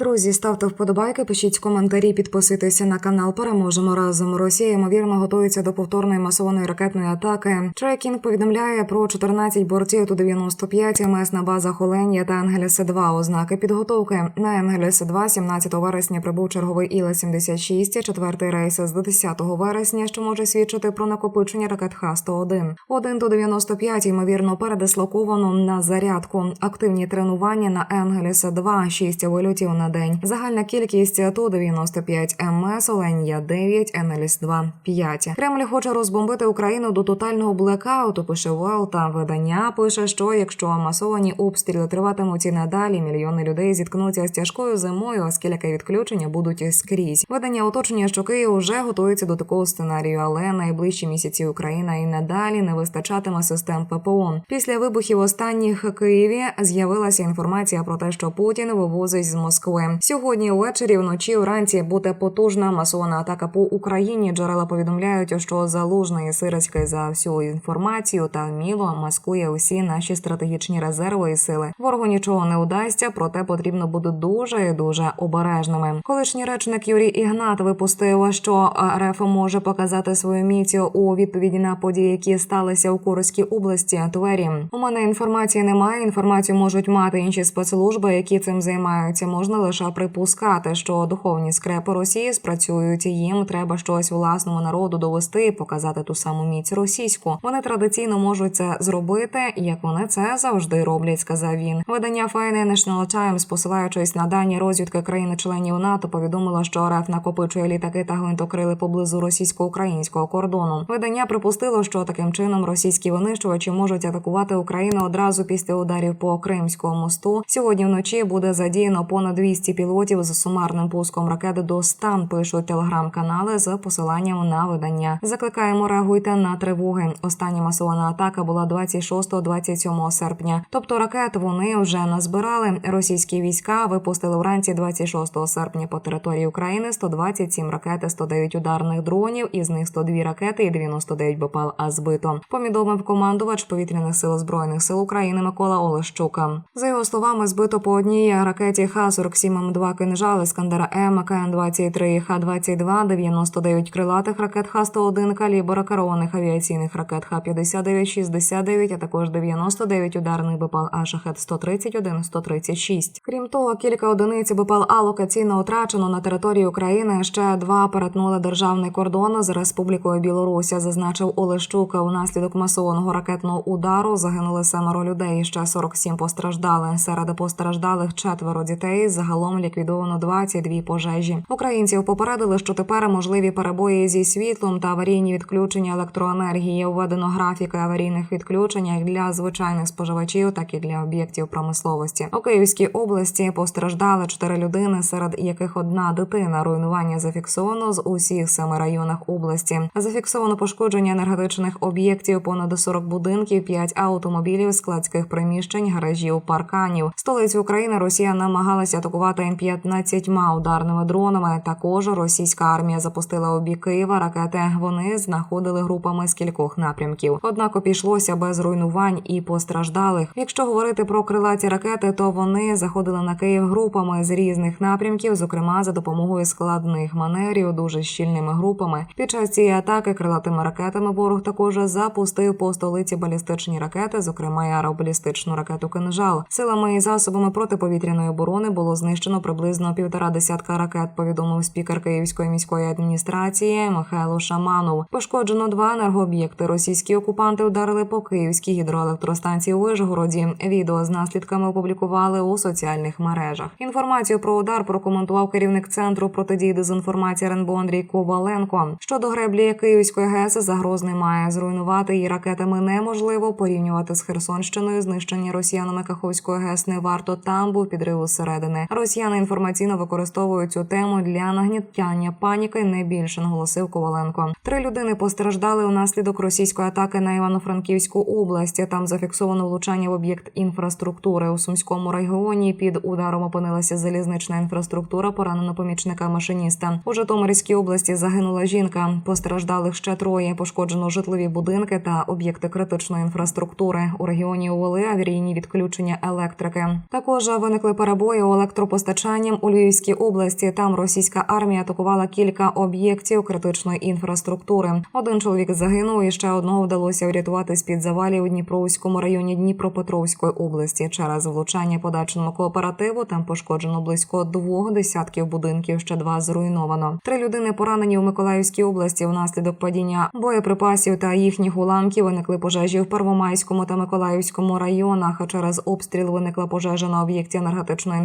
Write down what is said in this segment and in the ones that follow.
Друзі, ставте вподобайки, пишіть коментарі, підписуйтеся на канал. Переможемо разом. Росія ймовірно готується до повторної масованої ракетної атаки. Трекінг повідомляє про 14 борців ту 95 МС на базах Оленя та Енгеліса 2 Ознаки підготовки на Енгеліса 2 17 вересня прибув черговий Іла 76 четвертий рейс з 10 вересня, що може свідчити про накопичення ракет Х-101. 1 до 95 ймовірно передислоковано на зарядку. Активні тренування на Енгеліса 2 6 вильотів на день. Загальна кількість ту 95 МС, Оленя 9, Енеліс 2 5. Кремль хоче розбомбити Україну до тотального блекауту. Пише Вел та видання. Пише, що якщо масовані обстріли триватимуть і надалі, мільйони людей зіткнуться з тяжкою зимою, оскільки відключення будуть скрізь. Видання уточнює, що Київ вже готується до такого сценарію, але найближчі місяці Україна і надалі не вистачатиме систем ППО. Після вибухів останніх Києві з'явилася інформація про те, що Путін вивозить з Москви. Сьогодні ввечері, вночі, вранці буде потужна масована атака по Україні. Джерела повідомляють, що залужний Сирський за всю інформацію та вміло маскує усі наші стратегічні резерви і сили. Ворогу нічого не удасться, проте потрібно бути дуже і дуже обережними. Колишній речник Юрій Ігнат випустив, що РФ може показати свою міцю у відповіді на події, які сталися у Курській області. Твері у мене інформації немає. Інформацію можуть мати інші спецслужби, які цим займаються. Можна лише припускати, що духовні скрепи Росії спрацюють. Їм треба щось власному народу довести показати ту саму міць російську. Вони традиційно можуть це зробити, як вони це завжди роблять. Сказав він. Видання Financial Times, посилаючись на дані розвідки країни-членів НАТО, повідомило, що РФ накопичує літаки та гвинтокрили поблизу російсько-українського кордону. Видання припустило, що таким чином російські винищувачі можуть атакувати Україну одразу після ударів по Кримському мосту. Сьогодні вночі буде задіяно понад 200 пілотів з сумарним пуском ракет до 100, пишуть телеграм-канали з посиланням на видання. Закликаємо реагуйте на тривоги. Остання масована атака була 26-27 серпня. Тобто ракет вони вже назбирали. Російські війська випустили вранці 26 серпня по території України 127 ракет, 109 ударних дронів, із них 102 ракети і 99 БПЛА збито. Повідомив командувач повітряних сил збройних сил України Микола Олещука. За його словами, збито по одній ракеті Х-47 М2 кинжал, Іскандера М, КН-23, Х-22, 99 крилатих ракет Х-101, калібр керованих авіаційних ракет Х-59, 69, а також 99 ударних БПЛА Шахет-131, 136. Крім того, кілька одиниць БПЛА локаційно втрачено на території України. Ще два перетнули державний кордон з Республікою Білоруся, зазначив Олещук. Унаслідок масованого ракетного удару загинули семеро людей. Ще 47 постраждали. Серед постраждалих четверо дітей. Загалом ліквідовано 22 пожежі. Українців попередили, що тепер можливі перебої зі світлом та аварійні відключення електроенергії. Введено графіки аварійних відключень як для звичайних споживачів, так і для об'єктів промисловості. У Київській області постраждали чотири людини, серед яких одна дитина. Руйнування зафіксовано з усіх семи районах області. Зафіксовано пошкодження енергетичних об'єктів понад 40 будинків, 5 автомобілів, складських приміщень, гаражів, парканів. Столицю України Росія намагалася атакувати М-15 ударними дронами. Також російська армія запустила у бік Києва ракети. Вони знаходили групами з кількох напрямків. Однак обійшлося без руйнувань і постраждалих. Якщо говорити про крилаті ракети, то вони заходили на Київ групами з різних напрямків, зокрема за допомогою складних манерів, дуже щільними групами. Під час цієї атаки крилатими ракетами ворог також запустив по столиці балістичні ракети, зокрема й аеробалістичну ракету «Кинжал». Силами і засобами протиповітряної оборони було знищено приблизно півтора десятка ракет. Повідомив спікер Київської міської адміністрації Михайло Шаманов. Пошкоджено два енергооб'єкти. Російські окупанти вдарили по київській гідроелектростанції у Вишгороді. Відео з наслідками опублікували у соціальних мережах. Інформацію про удар прокоментував керівник центру протидії дезінформації РНБО Андрій Коваленко. Щодо греблі Київської ГЕС загроз немає. Зруйнувати її ракетами неможливо. Порівнювати з Херсонщиною. Знищення росіянами Каховської ГЕС не варто. Там був підрив зсередини. Росіяни інформаційно використовують цю тему для нагнітання паніки. Не більше наголосив Коваленко. Три людини постраждали унаслідок російської атаки на Івано-Франківську область. Там зафіксовано влучання в об'єкт інфраструктури у сумському регіоні. Під ударом опинилася залізнична інфраструктура. Поранено помічника машиніста. У Житомирській області загинула жінка. Постраждалих ще троє. Пошкоджено житлові будинки та об'єкти критичної інфраструктури. У регіоні увели аварійні відключення електрики. Також виникли перебої у електропостачанням у Львівській області. Там російська армія атакувала кілька об'єктів критичної інфраструктури. Один чоловік загинув, і ще одного вдалося врятувати з під завалів у Дніпровському районі Дніпропетровської області. Через влучання по дачному кооперативу там пошкоджено близько двох десятків будинків. Ще два зруйновано. Три людини поранені у Миколаївській області внаслідок падіння боєприпасів та їхніх уламків. Виникли пожежі в Первомайському та Миколаївському районах. Через обстріл виникла пожежа на об'єкті енергетичної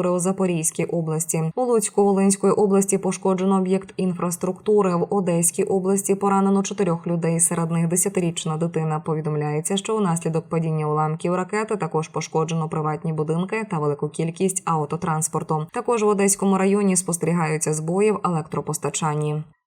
інфраструктури у Запорізькій області. У Луцько-Волинської області пошкоджено об'єкт інфраструктури. В Одеській області поранено чотирьох людей. Серед них десятирічна дитина. Повідомляється, що унаслідок падіння уламків ракети також пошкоджено приватні будинки та велику кількість автотранспорту. Також в Одеському районі спостерігаються збої в електропостачанні.